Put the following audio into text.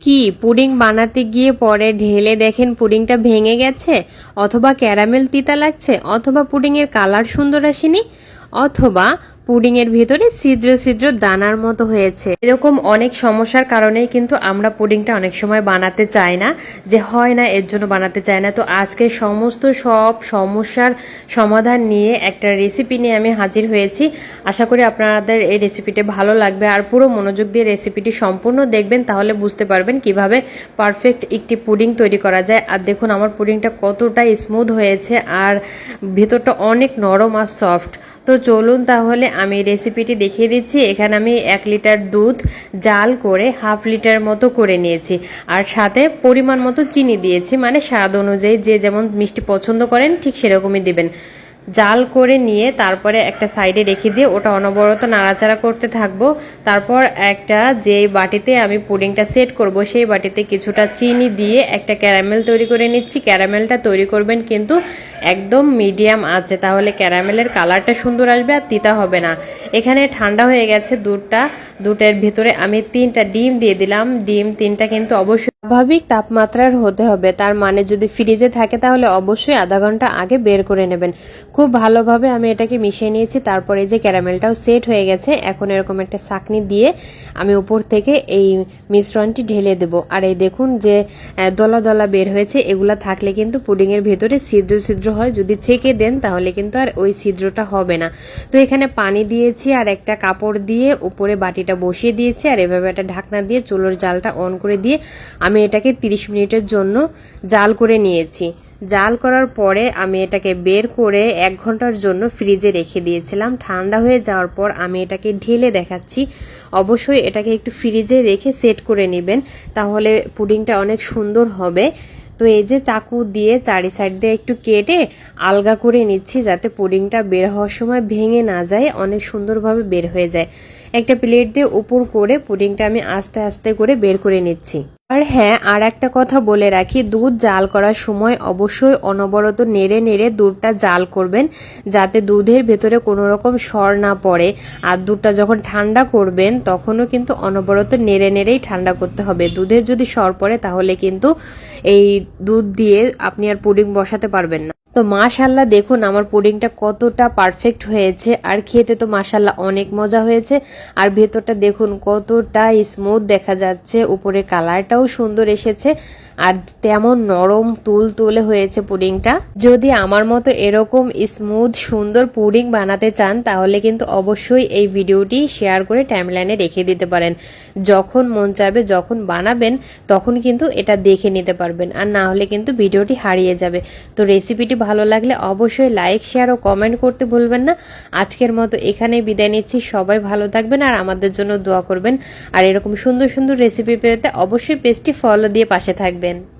কি, পুডিং বানাতে গিয়ে পরে ঢেলে দেখেন পুডিংটা ভেঙে গেছে? অথবা ক্যারামেল তিতা লাগছে? অথবা পুডিংয়ের কালার সুন্দর আসেনি? অথবা পুডিং এর ভিতরে ছিদ্র ছিদ্র দানার মতো হয়েছে। এরকম অনেক সমস্যার কারণেই কিন্তু আমরা পুডিংটা অনেক সময় বানাতে চাই না, যে হয় না, এর জন্য বানাতে চাই না। তো আজকে সমস্ত সব সমস্যার সমাধান নিয়ে একটা রেসিপি নিয়ে আমি হাজির হয়েছি। আশা করি আপনাদের এই রেসিপিটি ভালো লাগবে আর পুরো মনোযোগ দিয়ে রেসিপিটি সম্পূর্ণ দেখবেন, তাহলে বুঝতে পারবেন কীভাবে পারফেক্ট একটি পুডিং তৈরি করা যায়। আর দেখুন, আমার পুডিংটা কতটা স্মুথ হয়েছে আর ভেতরটা অনেক নরম আর সফট তো চলুন তাহলে আমি রেসিপিটি দেখিয়ে দিচ্ছি। এখানে আমি এক লিটার দুধ জাল করে হাফ লিটার মতো করে নিয়েছি। আর সাথে পরিমাণ মতো চিনি দিয়েছি। মানে স্বাদ অনুযায়ী যে যেমন মিষ্টি পছন্দ করেন ঠিক সেরকমই দিবেন। জাল করে নিয়ে তারপরে একটা সাইডে রেখে দিয়ে ওটা অনবরত নাড়াচাড়া করতে থাকব। তারপর একটা যে বাটিতে আমি পুডিংটা সেট করব, সেই বাটিতে কিছুটা চিনি দিয়ে একটা ক্যারামেল তৈরি করে নিচ্ছি। ক্যারামেলটা তৈরি করবেন কিন্তু একদম মিডিয়াম আছে তাহলে ক্যারামেলের কালারটা সুন্দর আসবে আর তিতা হবে না। এখানে ঠান্ডা হয়ে গেছে দুধটা। দুধের ভিতরে আমি তিনটা ডিম দিয়ে দিলাম। ডিম তিনটা কিন্তু অবশ্যই স্বাভাবিক তাপমাত্রার হতে হবে। তার মানে যদি ফ্রিজে থাকে তাহলে অবশ্যই আধা ঘণ্টা আগে বের করে নেবেন। খুব ভালোভাবে আমি এটাকে মিশিয়ে নিয়েছি, তারপরে যে ক্যারামেলটাও সেট হয়ে গেছে, এখন এরকম একটা চাকনি দিয়ে আমি উপর থেকে এই মিশ্রণটি ঢেলে দেব। আর এই দেখুন যে দলা দলা বের হয়েছে, এগুলা থাকলে কিন্তু পুডিংয়ের ভেতরে ছিদ্র ছিদ্র হয়। যদি ছেঁকে দেন তাহলে কিন্তু আর ওই ছিদ্রটা হবে না। তো এখানে পানি দিয়েছি আর একটা কাপড় দিয়ে উপরে বাটিটা বসিয়ে দিয়েছি, আর এভাবে একটা ঢাকনা দিয়ে চুলোর জালটা অন করে দিয়ে আমি এটাকে 30 মিনিটের জন্য জাল করে নিয়েছি। জাল করার পরে আমি এটাকে বের করে এক ঘণ্টার জন্য ফ্রিজে রেখে দিয়েছিলাম। ঠান্ডা হয়ে যাওয়ার পর আমি এটাকে ঢেলে দেখাচ্ছি। অবশ্যই এটাকে একটু ফ্রিজে রেখে সেট করে নেবেন, তাহলে পুডিংটা অনেক সুন্দর হবে। তো এই যে চাকু দিয়ে চারি সাইড দিয়ে একটু কেটে আলগা করে নিচ্ছি যাতে পুডিংটা বের হওয়ার সময় ভেঙে না যায়, অনেক সুন্দরভাবে বের হয়ে যায়। একটা প্লেট দিয়ে উপর করে পুডিংটা আমি আস্তে আস্তে করে বের করে নিচ্ছি। আর হ্যাঁ আর একটা কথা বলে রাখি, দুধ জাল করার সময় অবশ্যই অনবরত নেড়ে নেড়ে দুধটা জাল করবেন, যাতে দুধের ভেতরে কোনো রকম সর না পড়ে। আর দুধটা যখন ঠান্ডা করবেন, তখনও কিন্তু অনবরত নেড়ে নেড়েই ঠান্ডা করতে হবে। দুধের যদি সর পড়ে, তাহলে কিন্তু এই দুধ দিয়ে আপনি আর পুডিং বসাতে পারবেন না। তো মাশাল্লাহ দেখুন, আমার পুডিংটা কতটা পারফেক্ট হয়েছে। আর খেতে তো মাশাল্লাহ অনেক মজা হয়েছে। আর ভেতরটা দেখুন, কতটা স্মুথ দেখা যাচ্ছে। উপরে কালারটাও সুন্দর এসেছে। আর তেমন নরম তুল তুলে হয়েছে পুডিংটা। যদি আমার মতো এরকম স্মুথ সুন্দর পুডিং বানাতে চান, তাহলে কিন্তু অবশ্যই এই ভিডিওটি শেয়ার করে টাইমলাইনে রেখে দিতে পারেন। যখন মন চাবে যখন বানাবেন, তখন কিন্তু এটা দেখে নিতে পারবেন। আর না হলে কিন্তু ভিডিওটি হারিয়ে যাবে। তো রেসিপিটি ভালো লাগলে অবশ্যই লাইক শেয়ার ও কমেন্ট করতে ভুলবেন না। আজকের মতো এখানেই বিদায় নিচ্ছি। সবাই ভালো থাকবেন আর আমাদের জন্য দোয়া করবেন। আর এরকম সুন্দর সুন্দর রেসিপি পেতে অবশ্যই পেজটি ফলো দিয়ে পাশে থাকবেন